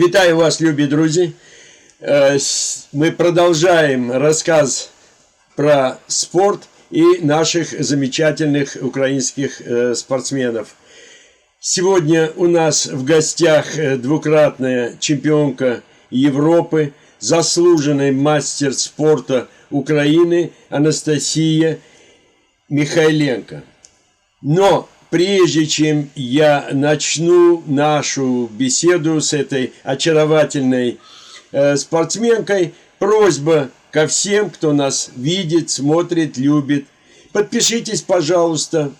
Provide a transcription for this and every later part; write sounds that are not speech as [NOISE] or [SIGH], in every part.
Вітаю вас, любі друзі. Е, с- Мы продолжаем рассказ про спорт и наших замечательных украинских э, спортсменов. Сегодня у нас в гостях э, двукратная чемпионка Европы, заслуженный мастер спорта Украины Анастасия Михайленко. Но прежде чем я начну нашу беседу с этой очаровательной э, спортсменкой, просьба ко всем, кто нас видит, смотрит, любит. Подпишитесь, пожалуйста.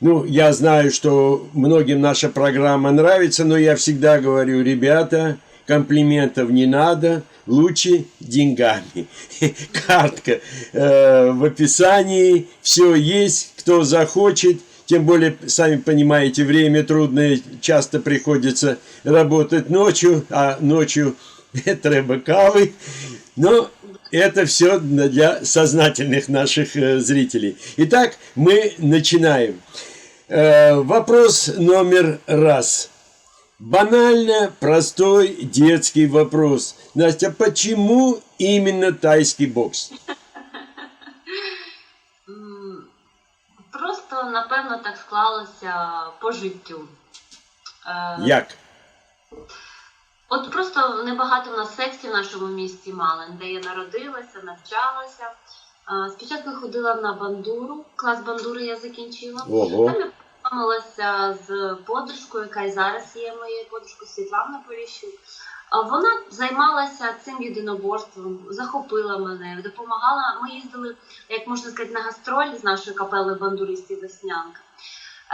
Ну, я знаю, что многим наша программа нравится, но я всегда говорю, ребята, комплиментов не надо, лучше деньгами. [LAUGHS] Картка э, в описании, все есть, кто захочет. Тем более, сами понимаете, время трудное, часто приходится работать ночью, а ночью [LAUGHS] треба кавы. Но это все для сознательных наших э, зрителей. Итак, мы начинаем. Э, Вопрос номер раз. Банально простой детский вопрос. Настя, почему именно тайский бокс? Просто, напевно, так склалося по життю. Е, Як? От просто небагато в нас секцій в нашому місті Малин, де я народилася, навчалася. Е, Спочатку ходила на бандуру, клас бандури я закінчила. Ого. Там я познайомилася з подружкою, яка і зараз є моєю подружкою Світлана Поліщук. Вона займалася цим єдиноборством, захопила мене, допомагала. Ми їздили, як можна сказати, на гастролі з нашою капелою бандуристів Веснянка.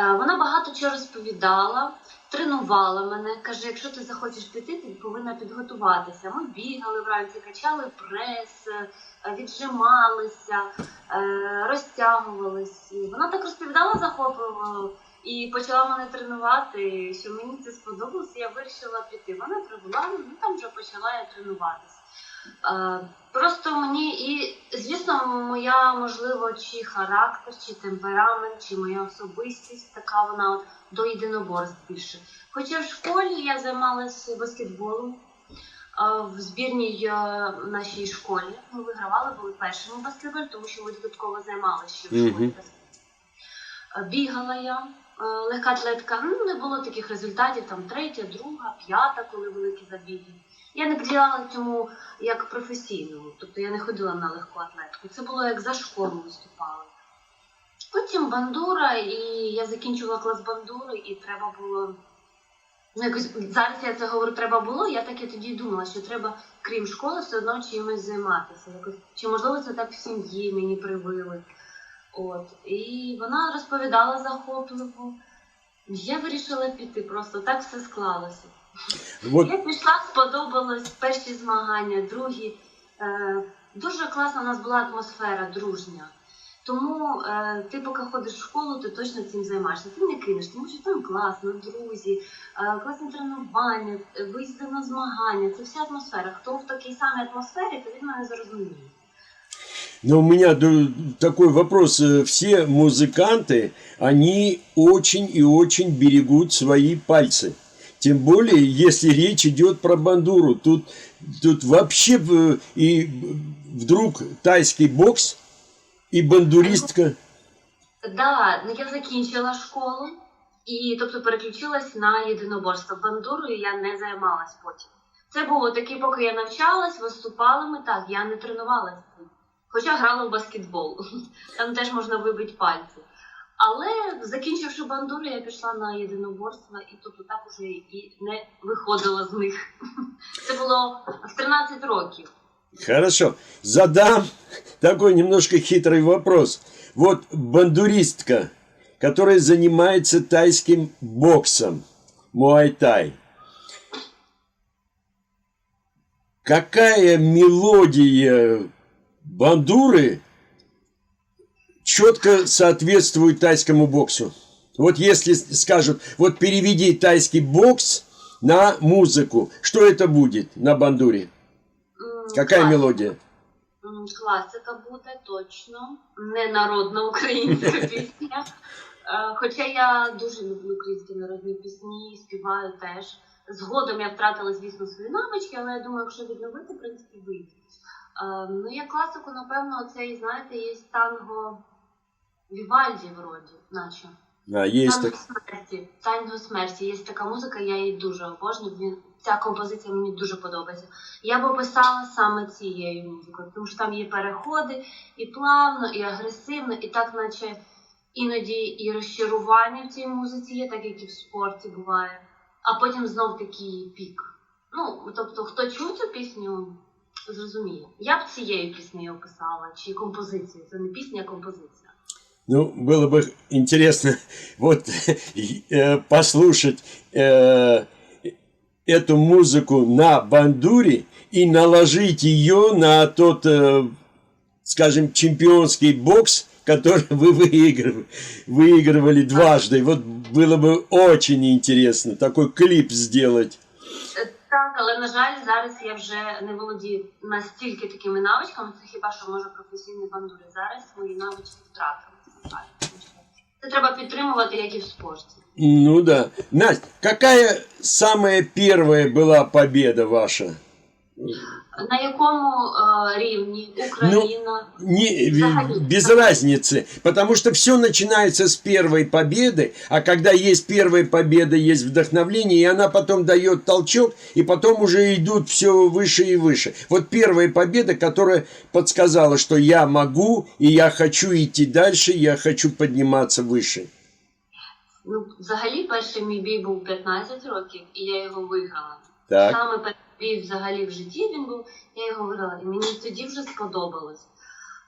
Е, Вона багато чого розповідала, тренувала мене. Каже, якщо ти захочеш піти, ти повинна підготуватися. Ми бігали вранці, качали прес, е, віджималися, е, розтягувались. Вона так розповідала захопливо і почала мене тренувати, що мені це сподобалося, я вирішила піти. Вона привела, ну там вже почала я тренуватися. Е, Просто мені і, звісно, моя, можливо, чи характер, чи темперамент, чи моя особистість, така вона от до єдиноборств більше. Хоча в школі я займалася баскетболом в збірній е, нашій школі. Ми вигравали, були першими баскетболі, тому що ми додатково займалися ще в школі баскетболом. Е, Бігала я, легка атлетика. Ну, не було таких результатів, там третя, друга, п'ята, коли великі забіги. Я не приділяла цьому як професійному, тобто я не ходила на легку атлетику. Це було як за школу виступала. Потім бандура, і я закінчувала клас бандури, і треба було. Ну, якось зараз я це говорю, треба було. Я так і тоді думала, що треба, крім школи, все одно чимось займатися. Якось, чи можливо це так в сім'ї мені привили. От. І вона розповідала захопливо. Я вирішила піти, просто так все склалося. Вот Я пішла, сподобалось перші змагання, другі. Е, дуже класна у нас була атмосфера, дружня. Тому е, ти, поки ходиш в школу, ти точно цим займаєшся. Ти не кинеш, тому що там класно, друзі, е, класні тренування, виїзди на змагання. Це вся атмосфера. Хто в такій самій атмосфері, то він мене зрозуміє. Но у меня ду- такой вопрос. Э, Все музыканты, они очень и очень берегут свои пальцы. Тем более, если речь идет про бандуру. Тут, тут вообще э, и вдруг тайский бокс и бандуристка. Да, ну я закінчила школу і тобто переключилась на єдиноборство. Бандурою я не займалась потім. Це було таке, поки я навчалась, виступали ми так, я не тренувалася цим. Хоча грала в баскетбол. [LAUGHS] Там теж можна вибити пальці. Але закінчивши бандуру, я пішла на єдиноборство і тобто так уже і не виходила з них. [LAUGHS] Це було в 13 років. Хорошо. Задам такой немножко хитрый вопрос. Вот бандуристка, которая занимается тайским боксом, муай-тай. Какая мелодия бандуры четко соответствует тайскому боксу? Вот если скажут, вот переведи тайский бокс на музыку, что это будет на бандуре? М, Какая класно. мелодия? М, Класика буде точно, не народна українська пісня. [LAUGHS] Е, Хоча я дуже люблю українські народні пісні, співаю теж. Згодом я втратила, звісно, свої навички, але я думаю, якщо відновити, в принципі, вийде. Е, ну, як класику, напевно, цей, знаєте, є танго Вівальді, вроді, наче. А, есть Танго так. смерті. Танго смерті. Є така музика, я її дуже обожнюю. Ця композиція мені дуже подобається. Я б описала саме цією музикою, тому що там є переходи і плавно, і агресивно, і так, наче іноді і розчарування в цій музиці є, так як і в спорті буває. А потім знов такий пік. Ну, тобто, хто чув цю пісню, зрозуміє. Я б цією піснею описала, чи композицією. Це не пісня, а композиція. Ну, было бы интересно вот [LAUGHS] э, послушать э, эту музыку на бандуре и наложить ее на тот, э, скажем, чемпионский бокс, который [LAUGHS] вы выигрывали, выигрывали дважды. Вот было бы очень интересно такой клип сделать. Так, але на жаль, зараз я вже не володію настільки такими навичками. Це хіба що може професійний бандури. Зараз мої навички що Це треба підтримувати, як і в спорті. Ну да. Настя, какая самая первая была победа ваша? На якому е, рівні Україна? Не, Заходи. без разницы, потому что все начинается с первой победы, а когда есть первая победа, есть вдохновление, и она потом дает толчок, и потом уже идут все выше и выше. Вот первая победа, которая подсказала, что я могу, и я хочу идти дальше, я хочу подниматься выше. Ну, взагалі, перший мій бій був 15 років, і я його виграла. Так. Саме перший взагалі в житті він був, я його виграла. І мені тоді вже сподобалось.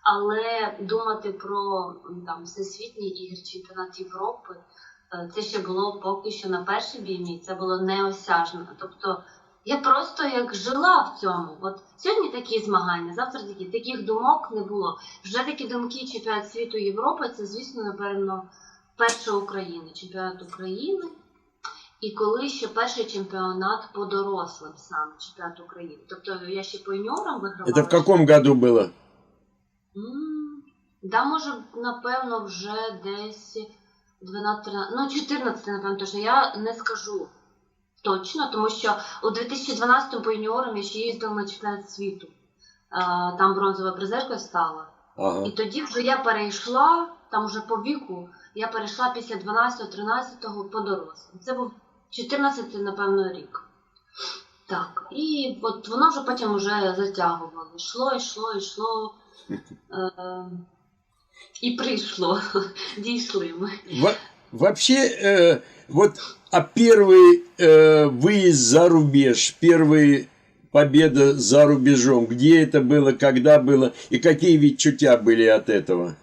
Але думати про там всесвітній ігри, чемпіонат Європи, е, це ще було поки що на перший бій мій, це було неосяжно. Тобто я просто як жила в цьому. От сьогодні такі змагання, завтра такі. Таких думок не було. Вже такі думки чемпіонат світу Європи, це, звісно, напевно, перша Україна, чемпіонат України. І коли ще перший чемпіонат по дорослим саме чемпіонат України. Тобто я ще по юніорам вигравала. Это в каком году было? М, Да, може, напевно, вже десь 12, 13, ну 14, напевно, точно. Я не скажу точно, тому що у 2012 по юніорам я ще їздила на чемпіонат світу. А, Там бронзова призерка стала. Ага. І тоді вже я перейшла, там вже по віку, я перейшла після 12-13 по дорослим. Це був 14, напевно, рік. Так, і от воно вже потім вже затягувало. Йшло, йшло, йшло. Е, [LAUGHS] і прийшло. Дійшли [LAUGHS] ми. Во- Вообще, э, вот, а первый э, выезд за рубеж, первая победа за рубежом, где это было, когда было, и какие відчуття были от этого?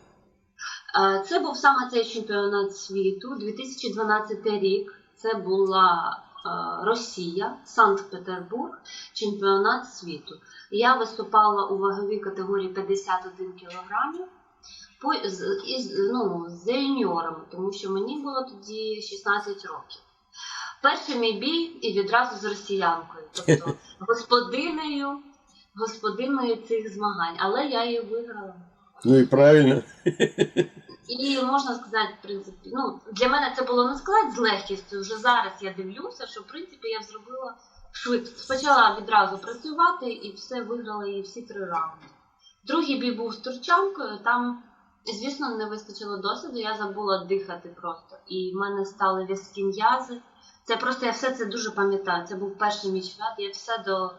Е, Це був саме цей чемпіонат світу, 2012 рік. Це була е, Росія, Санкт-Петербург, чемпіонат світу. Я виступала у ваговій категорії 51 кілограмів із, ну, з юніорами, тому що мені було тоді 16 років. Перший мій бій і відразу з росіянкою, тобто [LAUGHS] господинею, господиною цих змагань, але я її виграла. Ну и правильно. [LAUGHS] І можна сказати, в принципі, ну для мене це було не сказати з легкістю. Вже зараз я дивлюся, що в принципі я зробила швидко. Почала відразу працювати і все виграла і всі три раунди. Другий бій був з турчанкою. Там, звісно, не вистачило досвіду. Я забула дихати просто. І в мене стали в'язкі м'язи. Це просто я все це дуже пам'ятаю. Це був перший мій чемпіонат. Я все до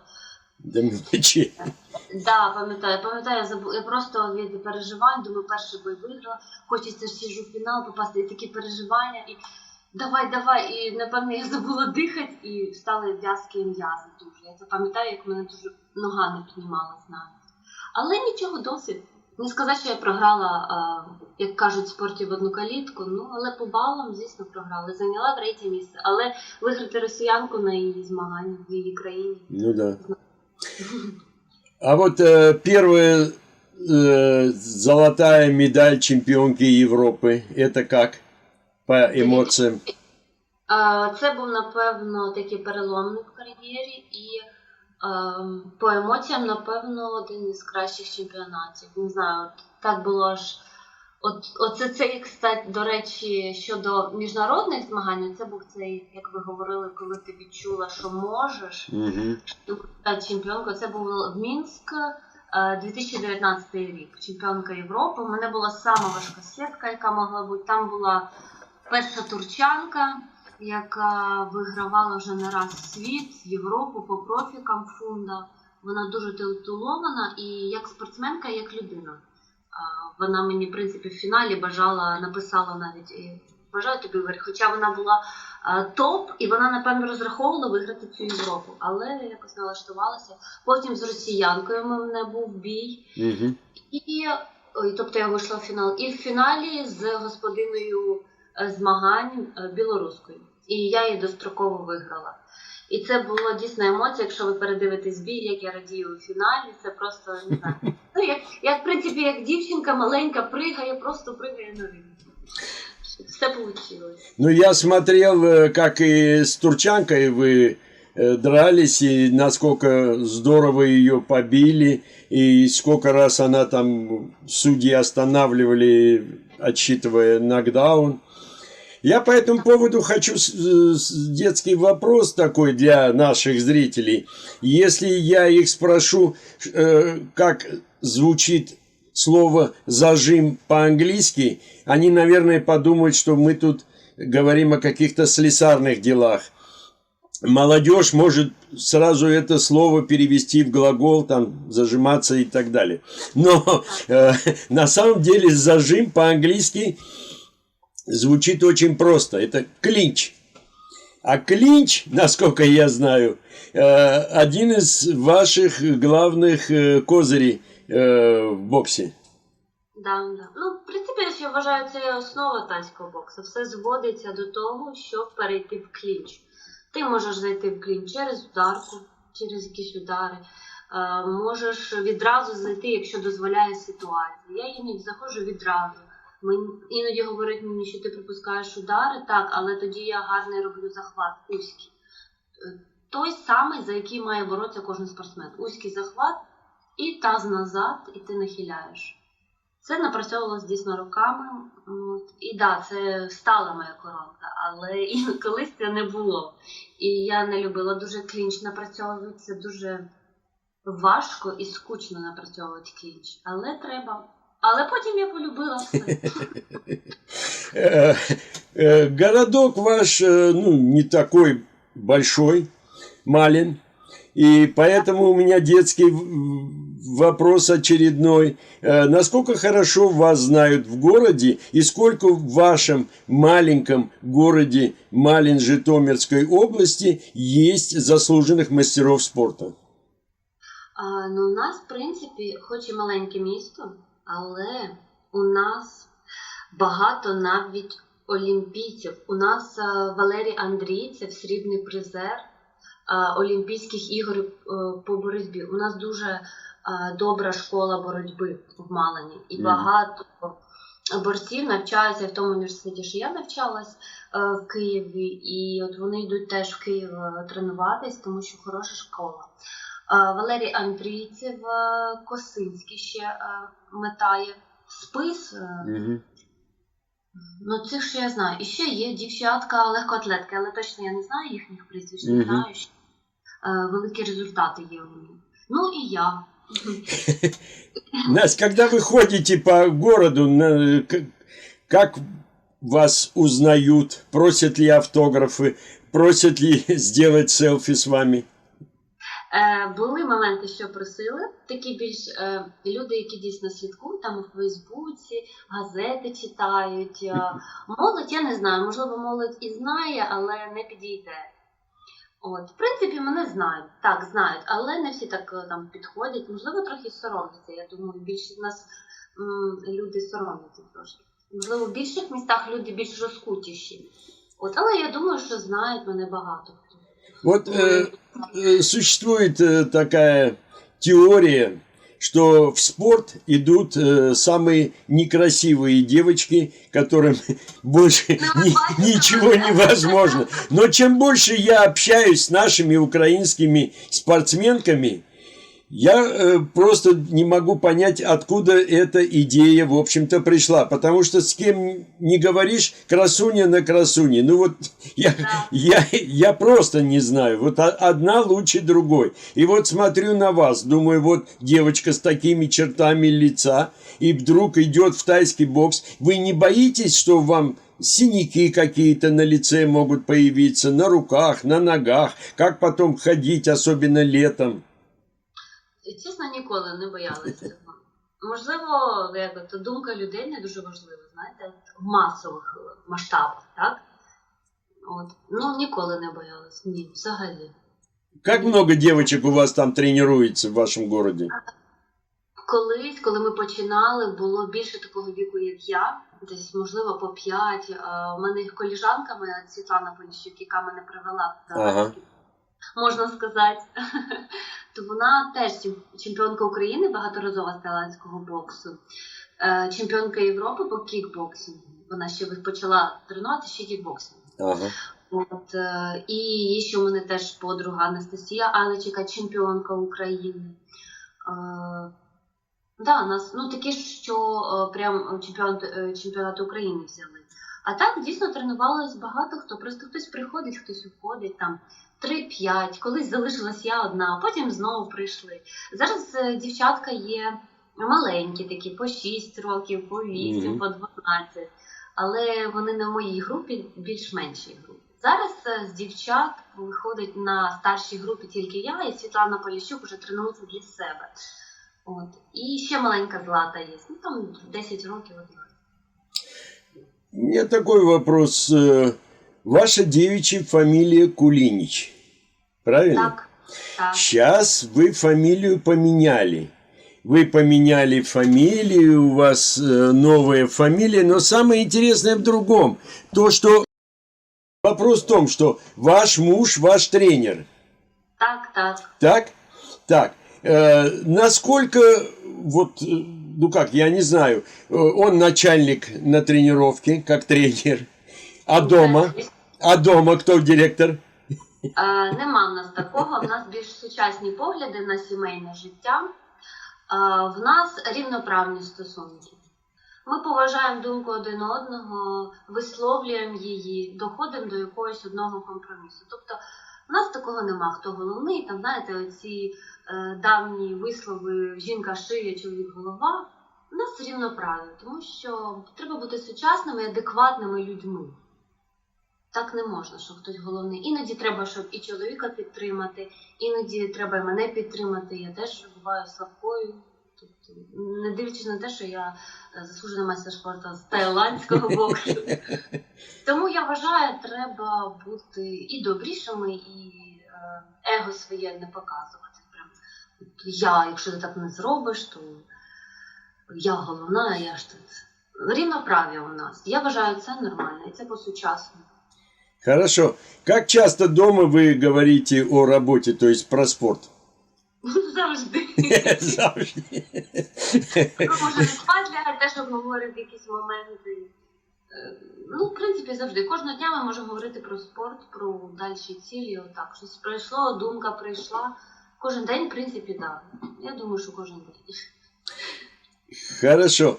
До мелочей. Да, пам'ятаю, пам'ятаю, я забу... я просто від переживань, думаю, перший бой виграла, хочеться ж сіжу в фінал попасти, і такі переживання, і давай, давай, і напевно я забула дихати, і стали в'язкі м'язи дуже. Я це пам'ятаю, як мене дуже нога не піднімалась навіть. Але нічого досить. Не сказати, що я програла, а, як кажуть, в спорті в одну калітку, ну але по балам, звісно, програла. Зайняла третє місце. Але виграти росіянку на її змаганнях в її країні. Ну да. А вот э, первая э, золотая медаль чемпионки Европы, это как по эмоциям? Е, Це був, напевно, такий переломник в кар'єрі, і е, по емоціям, напевно, один із кращих чемпіонатів. Не знаю, от так було аж От, оце цей, кстати, до речі, щодо міжнародних змагань, це був цей, як ви говорили, коли ти відчула, що можеш, Мгм. стати чемпіонкою. Це був в Мінськ е, 2019 рік, чемпіонка Європи. У мене була сама важка сітка, яка могла бути. Там була перша турчанка, яка вигравала вже не раз світ, Європу по профікам фунда. Вона дуже титулована і як спортсменка, і як людина. Вона мені, в принципі, в фіналі бажала, написала навіть і бажаю тобі виграти. Хоча вона була топ, і вона, напевно, розраховувала виграти цю Європу, але якось налаштувалася. Потім з росіянкою в мене був бій. Мгм. І ой, тобто я вийшла в фінал. І в фіналі з господиною е, змагань е, білоруською. І я її достроково виграла. І це була дійсна емоція, якщо ви передивитесь бій, як я радію у фіналі, це просто не знаю. Ну, як, як в принципі, як дівчинка маленька пригає, просто пригає на ринку. Все вийшло. Ну, я смотрел, э, как и с Турчанкой вы э, дрались, и насколько здорово ее побили, и сколько раз она там, судьи останавливали, отсчитывая нокдаун. Я по этому поводу хочу с- детский вопрос такой для наших зрителей. Если я их спрошу, э, как звучит слово «зажим» по-английски, они, наверное, подумают, что мы тут говорим о каких-то слесарных делах. Молодежь может сразу это слово перевести в глагол, там, зажиматься и так далее. Но э, [LAUGHS] на самом деле зажим по-английски звучит очень просто. Это клинч. А клинч, насколько [LAUGHS] я знаю, э, один из ваших главных э, козырей э, в боксе. Да, да. Ну, в принципі, я ще вважаю, це є основа тайського боксу. Все зводиться до того, щоб перейти в клінч. Ти можеш зайти в клінч через ударку, через якісь удари. Е, можеш відразу зайти, якщо дозволяє ситуація. Я іноді заходжу відразу. Мені іноді говорять мені, що ти пропускаєш удари, так, але тоді я гарний роблю захват узький. Е, Той самий, за який має боротися кожен спортсмен. Узький захват і таз назад, і ти нахиляєш. Це напрацьовувалось дійсно роками. І да, це стала моя коронка, але [LAUGHS] і колись це не було. І я не любила дуже клінч напрацьовувати. Це дуже важко і скучно напрацьовувати клінч. Але треба. Але потім я полюбила все. Э, э, Городок ваш, э, ну, не такой большой, мален. И поэтому у меня детский в- вопрос очередной. Э, Насколько хорошо вас знают в городе и сколько в вашем маленьком городе Малин Житомирской области есть заслуженных мастеров спорта? А, ну, у нас, в принципі, хоч і маленьке місто, але у нас багато навіть олімпійців. У нас Валерій Андрійцев, срібний призер Олімпійських ігор е, по боротьбі. У нас дуже добра школа боротьби в Малині. І багато борців навчаються в тому університеті, що я навчалась е, в Києві, і от вони йдуть теж в Київ е, тренуватись, тому що хороша школа. Е, Валерій Андрійцев, е, Косинський ще е, метає. Спис, е, ну цих ще я знаю. І ще є дівчатка легкоатлетки, але точно я не знаю їхніх прізвищ, не Мгм. знаю. що, е, Великі результати є у них. Ну і я. [LAUGHS] Настя, когда вы ходите по городу, на- к- как вас узнают? Просят ли автографы? Просят ли [LAUGHS] сделать селфи с вами? Е, були моменти, що просили, такі більш е, люди, які дійсно слідкують там у Фейсбуці, газети читають. Е, молодь, я не знаю, можливо, молодь і знає, але не підійде. От, в принципі, мене знають, так, знають, але не всі так е, там підходять. Можливо, трохи соромляться. Я думаю, більше в нас м, люди соромляться трошки. Можливо, в більших містах люди більш розкутіші. От, але я думаю, що знають мене багато хто. Вот э, э, существует э, такая теория, что в спорт идут э, самые некрасивые девочки, которым [LAUGHS] больше ни- ничего невозможно. Но чем больше я общаюсь с нашими украинскими спортсменками, Я э, просто не могу понять, откуда эта идея, в общем-то, пришла. Потому что с кем не говоришь, красуня на красуне. Ну вот [LAUGHS] я, Да. я, я просто не знаю. Вот одна лучше другой. И вот смотрю на вас, думаю, вот девочка с такими чертами лица, и вдруг идет в тайский бокс. Вы не боитесь, что вам синяки какие-то на лице могут появиться, на руках, на ногах? Как потом ходить, особенно летом? І, Чесно, ніколи не боялася [LAUGHS] цього. Можливо, як то думка людей не дуже важлива, знаєте, в масових масштабах, так? От. Ну, ніколи не боялась. Ні, взагалі. Как много девочек у вас там тренируется в вашем городе? Колись, коли ми починали, було більше такого віку, як я, десь, можливо, по п'ять. У мене коліжанка моя Світлана Поліщук, яка мене привела в Ага. Можна сказати. [LAUGHS] То вона теж чемпіонка України, багаторазова з тайландського боксу, е, чемпіонка Європи по кікбоксингу. Вона ще почала тренувати ще кікбоксинг. Ага. От, е, і є ще у мене теж подруга Анастасія Алечика, чемпіонка України. Е, да, нас, ну такі, що прям чемпіон, е, чемпіонат України взяли. А так дійсно тренувалось багато хто. Просто хтось приходить, хтось уходить там 3-5, колись залишилась я одна, а потім знову прийшли. Зараз е, дівчатка є маленькі такі, по 6 років, по 8, Мгм. по 12 але вони не в моїй групі, більш меншій групі. Зараз е, з дівчат виходить на старшій групі тільки я і Світлана Поліщук вже тренується для себе. От. І ще маленька злата є. Ну там 10 років одна. У меня такой вопрос. Э, Ваша девичья фамилия Кулинич. Правильно? Так, так. Сейчас вы фамилию поменяли. Вы поменяли фамилию, у вас э, новая фамилия, но самое интересное в другом. То, что вопрос в том, что ваш муж ваш тренер. Так, так. Так? Так. Э, насколько, вот, э, ну как, я не знаю, э, он начальник на тренировке, как тренер, а дома? А дома кто директор? Е, нема в нас такого. В нас більш сучасні погляди на сімейне життя. Е, в нас рівноправні стосунки. Ми поважаємо думку один одного, висловлюємо її, доходимо до якогось одного компромісу. Тобто, в нас такого нема. Хто головний, там знаєте, оці давні вислови жінка шиє, чоловік голова. У нас рівноправі, тому що треба бути сучасними адекватними людьми. Так не можна, що хтось головний. Іноді треба, щоб і чоловіка підтримати, іноді треба і мене підтримати. Я теж буваю слабкою. Тобто, не дивлячись на те, що я е, заслужена майстер спорту з тайландського боксу. [LAUGHS] Тому я вважаю, треба бути і добрішими, і е, его своє не показувати. Я, якщо ти так не зробиш, то я головна, а я ж тут. Рівноправ'я у нас. Я вважаю, це нормально, і це по-сучасному. Хорошо. Как часто дома вы говорите о работе, то есть про спорт? [LAUGHS] [LAUGHS] Ну, завжди. Завжди. Ви можете спати лягати, теж обговорити якісь моменти. Е, Ну, в принципі, завжди. Кожного дня ми можемо говорити про спорт, про дальші цілі. Отак. Щось пройшло, думка прийшла. Кожен день, в принципі, так. Да. Я думаю, що кожен день. Хорошо.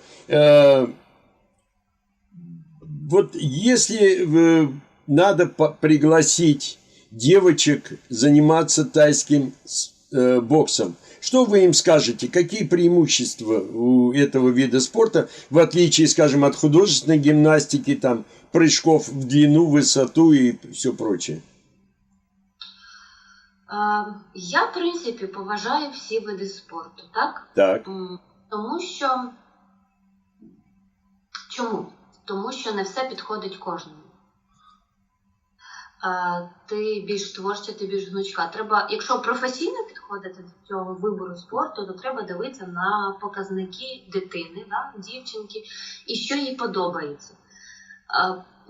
Вот если э, надо пригласить девочек заниматься тайским э, боксом, что вы им скажете? Какие преимущества у этого вида спорта, в отличие, скажем, от художественной гимнастики, там, прыжков в длину, высоту и все прочее? Е, Я, в принципі, поважаю всі види спорту, так? Так. Тому що. Чому? Тому що не все підходить кожному. Е, Ти більш творча, ти більш гнучка. Треба, якщо професійно підходити до цього вибору спорту, то треба дивитися на показники дитини, да, дівчинки, і що їй подобається.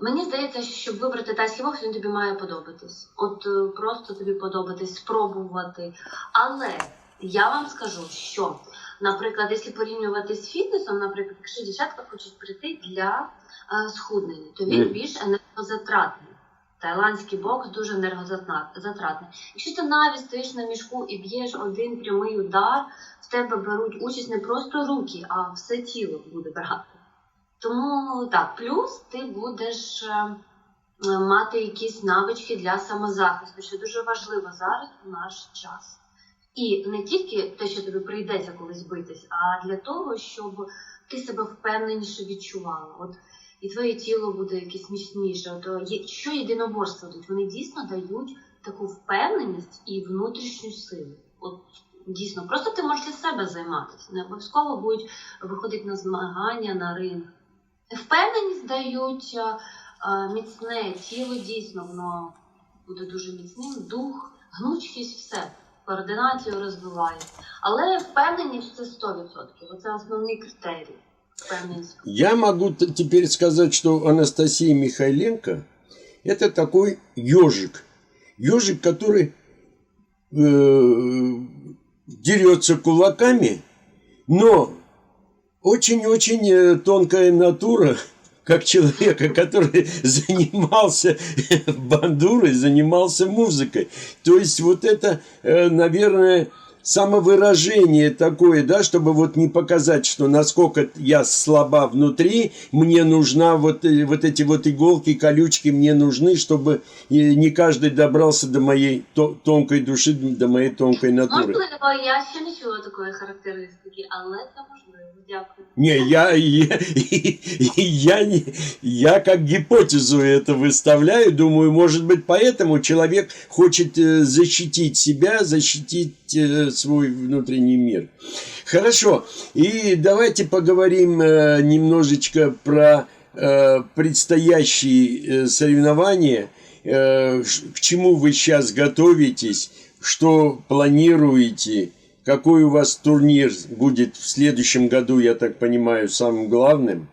Мені здається, що щоб вибрати тайський бокс, він тобі має подобатись. От е, просто тобі подобатись, спробувати. Але я вам скажу, що, наприклад, якщо порівнювати з фітнесом, наприклад, якщо дівчатка хочуть прийти для е, схуднення, то він більш енергозатратний. Тайландський бокс дуже енергозатратний. Якщо ти навіть стоїш на мішку і б'єш один прямий удар, в тебе беруть участь не просто руки, а все тіло буде брати. Тому так, плюс ти будеш е, е, мати якісь навички для самозахисту, що дуже важливо зараз у наш час. І не тільки те, що тобі прийдеться колись битись, а для того, щоб ти себе впевненіше відчувала. От і твоє тіло буде якесь міцніше. От, є, що єдиноборства дають? Вони дійсно дають таку впевненість і внутрішню силу. От дійсно, просто ти можеш для себе займатися. Не обов'язково будуть виходити на змагання, на ринг. Впевненість дають е, е, міцне тіло, дійсно, воно буде дуже міцним, дух, гнучкість, все, координацію розвиває. Але впевненість це 100%. Оце основний критерій. Впевненість. Я могу т- теперь сказать, что Анастасия Михайленко это такой ежик. Ежик, который э, дерется кулаками, но очень-очень э, тонкая натура, как человека, который [LAUGHS] занимался бандурой, занимался музыкой. То есть вот это, э, наверное, самовыражение такое, да, чтобы вот не показать, что насколько я слаба внутри, мне нужна вот, э, вот эти вот иголки, колючки мне нужны, чтобы э, не каждый добрался до моей то- тонкой души, до моей тонкой натуры. Можливо, я ще не чула такої характеристики, але це можливо. Дякую. Не, я, я, я, не, я как гипотезу это выставляю, думаю, может быть, поэтому человек хочет э, защитить себя, защитить э, свой внутренний мир. Хорошо, и давайте поговорим э, немножечко про предстоящие соревнования, к чему вы сейчас готовитесь, что планируете, какой у вас турнир будет в следующем году, я так понимаю, самым главным?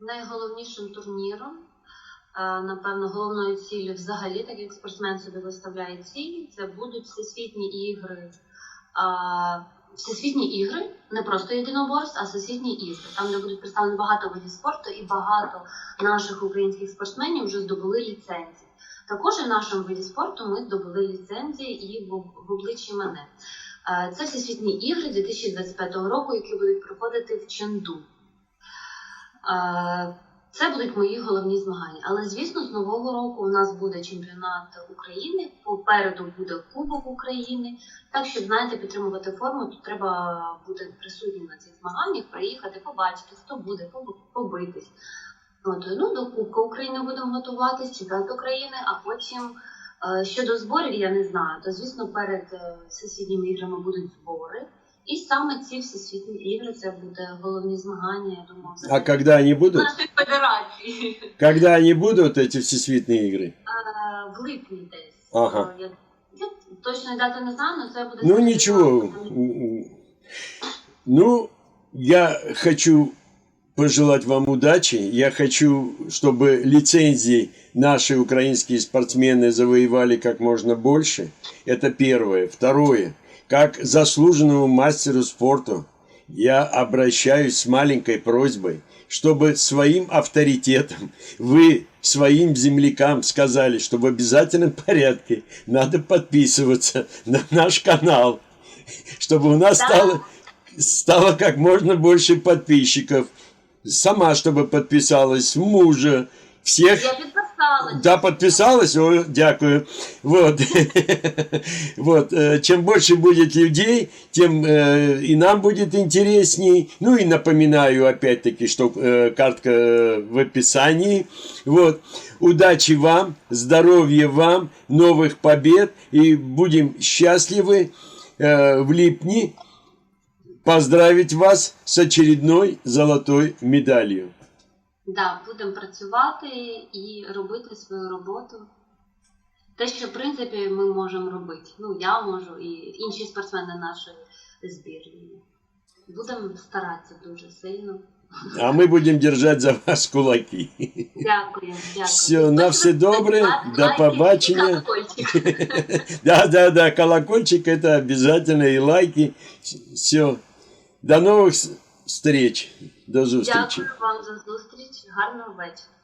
Найголовнішим турніром, напевно, головною ціллю взагалі, так як спортсмен собі виставляє цілі, це будуть всесвітні ігри. Всесвітні ігри, не просто єдиноборств, а всесвітні ігри, там, де будуть представлені багато видів спорту, і багато наших українських спортсменів вже здобули ліцензії. Також в нашому виді спорту ми здобули ліцензії і в, в обличчі мене. Е, Це всесвітні ігри 2025 року, які будуть проходити в Ченду. Е, Це будуть мої головні змагання. Але звісно, з нового року у нас буде чемпіонат України. Попереду буде Кубок України. Так що, знаєте, підтримувати форму, то треба бути присутнім на цих змаганнях, приїхати, побачити, хто буде, побитись. От, ну, до Кубка України будемо готуватись, чемпіонат України, а потім е, щодо зборів я не знаю. То звісно, перед е, всесвітніми іграми будуть збори. І саме ці всесвітні ігри це буде головні змагання, я думаю, А взагалі когда они будут? нашої федерації. Когда они будут, эти всесвітные игры? Е, В липні десь. Ага. Е, Я, я точної дати не знаю, але це буде Ну саме ничего. фінал. Ну, я хочу пожелать вам удачи. Я хочу, чтобы лицензии наши украинские спортсмены завоевали как можно больше. Это первое. Второе. Как заслуженному мастеру спорту я обращаюсь с маленькой просьбой, чтобы своим авторитетом вы своим землякам сказали, что в обязательном порядке надо подписываться на наш канал, чтобы у нас Да. стало, стало как можно больше подписчиков. Сама, чтобы подписалась, мужа, всех Я підписалася. да, подписалась, о, дякую. Вот. [LAUGHS] вот. э, Чем больше будет людей, тем э, и нам будет интересней. Ну и напоминаю опять-таки, что э, картка в описании. Вот. Удачи вам, здоровья вам, новых побед. И будем счастливы в Липни поздравить вас с очередной золотой медалью. Да, будемо працювати і робити свою роботу. Те, що в принципі ми можемо робити. Ну, я можу і інші спортсмени нашої збірної. Будемо старатися дуже сильно. А мы будем держать за вас кулаки. Дякую, дякую. Всё, на все добре, Лайки, до лайки і побачення. колокольчик. [LAUGHS] Да, да, да, колокольчик это обязательно и лайки. Все. До новых встреч. До зустрічі. Дякую вам за зустріч. Гарного вечора.